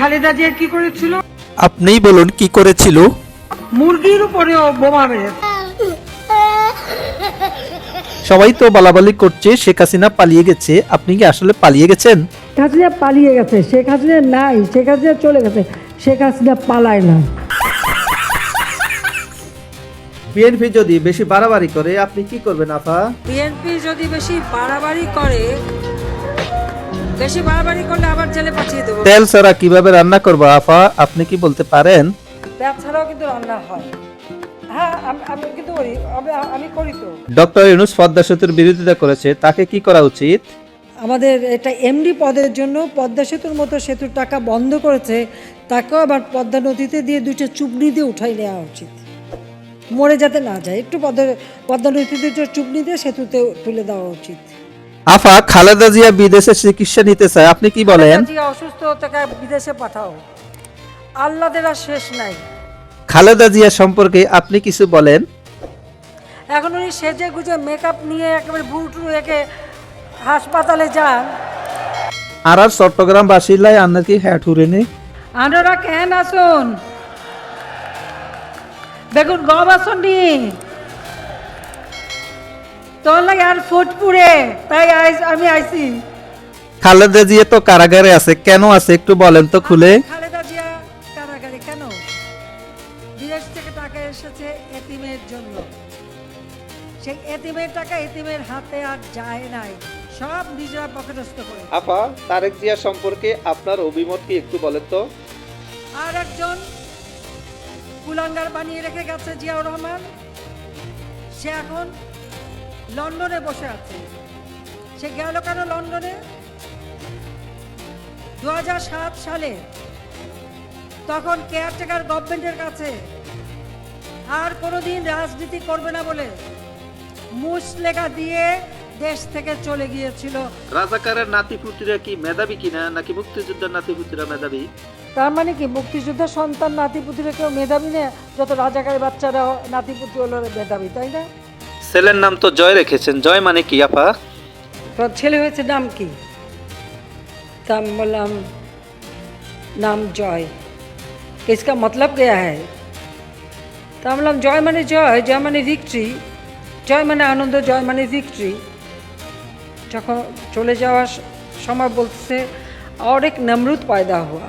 খালেদা জিয়া কি করেছিল? আপনিই বলুন কি করেছিল? মুরগির উপরেও বোমা মেরেছে। সবাই তো বলাবলি করছে শেখ হাসিনা পালিয়ে গেছে। আপনি কি আসলে পালিয়ে গেছেন? শেখ হাসিনা পালিয়ে গেছে শেখ হাসিনা নাই শেখ হাসিনা চলে গেছে শেখ হাসিনা পালায় না। বিএনপি যদি বেশি বাড়াবাড়ি করে আপনি কি করবেন আফা? বিএনপি যদি বেশি বাড়াবাড়ি করে বেশি বাড়াবাড়ি করলে আবার জেলে পাঠিয়ে দেবো। তেল ছাড়া কীভাবে রান্না করব আফা? আপনি কি বলতে পারেন? পেঁয়াজ ছাড়াও কিন্তু রান্না হয়। হ্যাঁ আমি আমি কিন্তু করি। আমি আমি করি তো। ডক্টর ইউনুস পদ্মা সেতুর বিরোধিতা করেছে তাকে কি করা উচিত? আমাদের এটা এমডি পদের জন্য পদ্মা সেতুর মতো সেতুর টাকা বন্ধ করেছে তাকেও আবার পদ্মা নদীতে দিয়ে দুইটা চুবনি দিয়ে উঠাই নেওয়া উচিত। মরে যাতে না যায় একটু পদ্মা পদ্মা নদীতে দুটো চুবনি দিয়ে সেতুতে তুলে দেওয়া উচিত। আফা খালেদা জিয়া বিদেশে চিকিৎসা নিতে চায় আপনি কি বলেন? জিয়া অসুস্থ তাকে বিদেশে পাঠাও। আল্লাদের আর শেষ নাই। খালেদা জিয়া সম্পর্কে আপনি কিছু বলেন? এখন উনি সেজে গুজে মেকআপ নিয়ে একেবারে বুটু একে হাসপাতালে যান। আর আর চট্টগ্রাম বাসিলাই আপনার কি হ্যাট হুরেনি আনারা কেন আসুন দেখুন গম আসুন নি? তোর লাগে আর ফুটপুরে। তাই আমি আইছি। খালেদা জিয়া তো কারাগারে আছে কেন আছে একটু বলেন তো খুলে? খালেদা জিয়া কারাগারে কেন? বিদেশ থেকে টাকা এসেছে এতিমের জন্য। সেই এতিমের টাকা এতিমের হাতে আর যায় নাই। সব নিজেরা পকেটস্থ করে। আপা তারেক জিয়া সম্পর্কে আপনার অভিমত কি একটু বলেন তো? আর একজন কুলাঙ্গার বানিয়ে রেখে গেছে জিয়াউর রহমান। সে এখন লন্ডনে বসে আছে। সে গেল কেন লন্ডনে? দু হাজার সাত সালে তখন কেয়ারটেকার গভর্নমেন্টের কাছে আর কোনোদিন রাজনীতি করবে না বলে মুসলেখা দিয়ে দেশ থেকে চলে গিয়েছিল। রাজাকারের নাতিপুতিরা কি মেধাবী কিনা নাকি মুক্তিযোদ্ধার নাতিপুতিরা মেধাবী? তার মানে কি মুক্তিযোদ্ধার সন্তান নাতিপুতিরা কেউ মেধাবী না? যত রাজাকারের বাচ্চারা নাতিপুতি হলো মেধাবী তাই না? ছেলের নাম তো জয় রেখেছেন জয় মানে কি আপা তোর ছেলে হয়েছে নাম কি তা আমি বললাম নাম জয় इसका मतलब क्या है তা আমি বললাম জয় মানে জয় জয় মানে ভিক্টরি জয় মানে আনন্দ জয় মানে ভিক্টরি যখন চলে যাওয়ার স- সময় বলছে और एक नमरूद पैदा हुआ